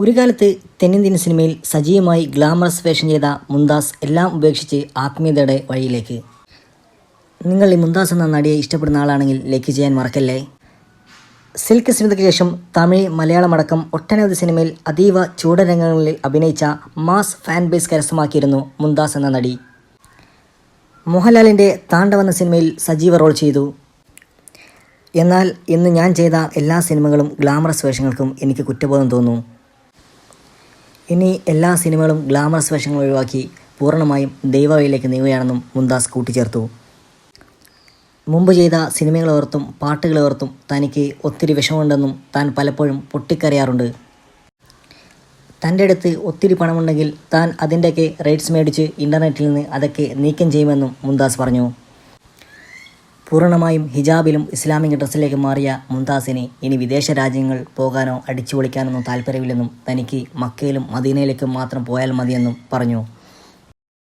ഒരു കാലത്ത് തെന്നിന്ത്യൻ സിനിമയിൽ സജീവമായി ഗ്ലാമറസ് വേഷം ചെയ്ത മുന്താസ് എല്ലാം ഉപേക്ഷിച്ച് ആത്മീയതയുടെ വഴിയിലേക്ക്. നിങ്ങൾ ഈ മുന്താസ് എന്ന നടിയെ ഇഷ്ടപ്പെടുന്ന ആളാണെങ്കിൽ ലൈക്ക് ചെയ്യാൻ മറക്കല്ലേ? സിൽക്ക് സിനിമയ്ക്ക് ശേഷം തമിഴ് മലയാളമടക്കം ഒട്ടനവധി സിനിമയിൽ അതീവ ചൂടരംഗങ്ങളിൽ അഭിനയിച്ച മാസ് ഫാൻ ബേസ് കരസ്ഥമാക്കിയിരുന്നു മുന്താസ് എന്ന നടി. മോഹൻലാലിന്റെ താണ്ഡവ എന്ന സിനിമയിൽ സജീവ റോൾ ചെയ്തു. എന്നാൽ ഇന്ന് ഞാൻ ചെയ്ത എല്ലാ സിനിമകളും ഗ്ലാമറസ് വേഷങ്ങൾക്കും എനിക്ക് കുറ്റബോധം തോന്നുന്നു. ഇനി എല്ലാ സിനിമകളും ഗ്ലാമറസ് വേഷങ്ങൾ ഒഴിവാക്കി പൂർണമായും ദൈവവയിലേക്ക് നീങ്ങുകയാണെന്നും മുന്താസ് കൂട്ടിച്ചേർത്തു. മുമ്പ് ചെയ്ത സിനിമകളോർത്തും പാട്ടുകളോർത്തും തനിക്ക് ഒത്തിരി വിഷമമുണ്ടെന്നും താൻ പലപ്പോഴും പൊട്ടിക്കറിയാറുണ്ട് തന്റെ അടുത്ത് ഒത്തിരി പണമുണ്ടെങ്കിൽ താൻ അതിന്റെയൊക്കെ റേറ്റ്സ് മേടിച്ച് ഇന്റർനെറ്റിൽ നിന്ന് അതൊക്കെ നീക്കം ചെയ്യുമെന്നും മുന്താസ് പറഞ്ഞു. പൂർണമായും ഹിജാബിലും ഇസ്ലാമിക ഡ്രസ്സിലേക്ക് മാറിയ മുംതാസിന് ഇനി വിദേശ രാജ്യങ്ങൾ പോകാനോ അടിച്ചു പൊളിക്കാനൊന്നും താല്പര്യമില്ലെന്നും തനിക്ക് മക്കയിലും മദീനയിലേക്കും മാത്രം പോയാൽ മതിയെന്നും പറഞ്ഞു.